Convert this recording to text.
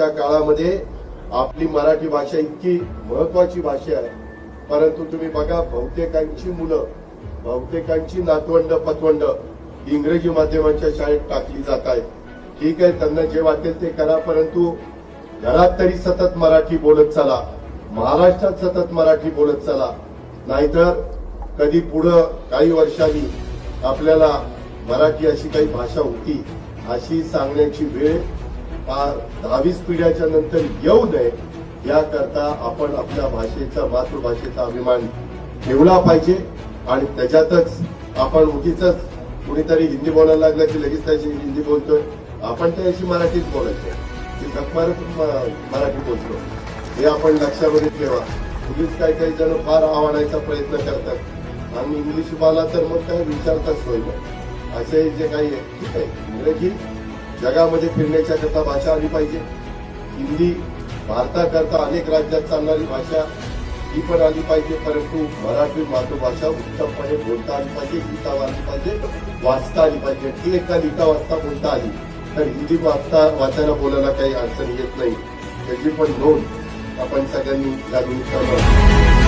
काळामध्ये आपली मराठी भाषा इतकी महत्वाची भाषा आहे. परंतु तुम्ही बघा बहुतेकांची मुलं बहुतेकांची नातवंड पतवंड इंग्रजी माध्यमांच्या शाळेत टाकली जात आहेत. ठीक आहे त्यांना जे वाटेल ते करा परंतु घरात तरी सतत मराठी बोलत चला. महाराष्ट्रात सतत मराठी बोलत चला. नाहीतर कधी पुढं काही वर्षांनी आपल्याला मराठी अशी काही भाषा होती अशी सांगण्याची वेळ दहावीस पिढ्याच्या नंतर येऊ नये याकरता आपण आपल्या भाषेचा मातृभाषेचा अभिमान ठेवला पाहिजे आणि त्याच्यातच आपण उगीच कुणीतरी हिंदी बोलायला लागलं की लगेच त्याची हिंदी बोलतोय. आपण त्याशी मराठीच बोलायचो. ती मारत मराठी बोलतो. हे आपण लक्षामध्ये ठेवा. उगीच काही काही जण फार आव्हानायचा प्रयत्न करतात. आणि इंग्लिश बोला तर मग काय विचारताच होईल असे जे काही आहे ठीक आहे. इंग्रजी जगामध्ये फिरण्याच्या करता भाषा आली पाहिजे. हिंदी भारताकरता अनेक राज्यात चालणारी भाषा ही पण आली पाहिजे परंतु मराठी मातृभाषा उत्तमपणे बोलता आली पाहिजे लिहिता आली पाहिजे वाचता आली पाहिजे. ती एकदा लिहिता वाचता बोलता आली तर हिंदी वाचता वाचायला बोलायला काही अडचण येत नाही. त्याची पण नोंद आपण सगळ्यांनी या निमित्तानं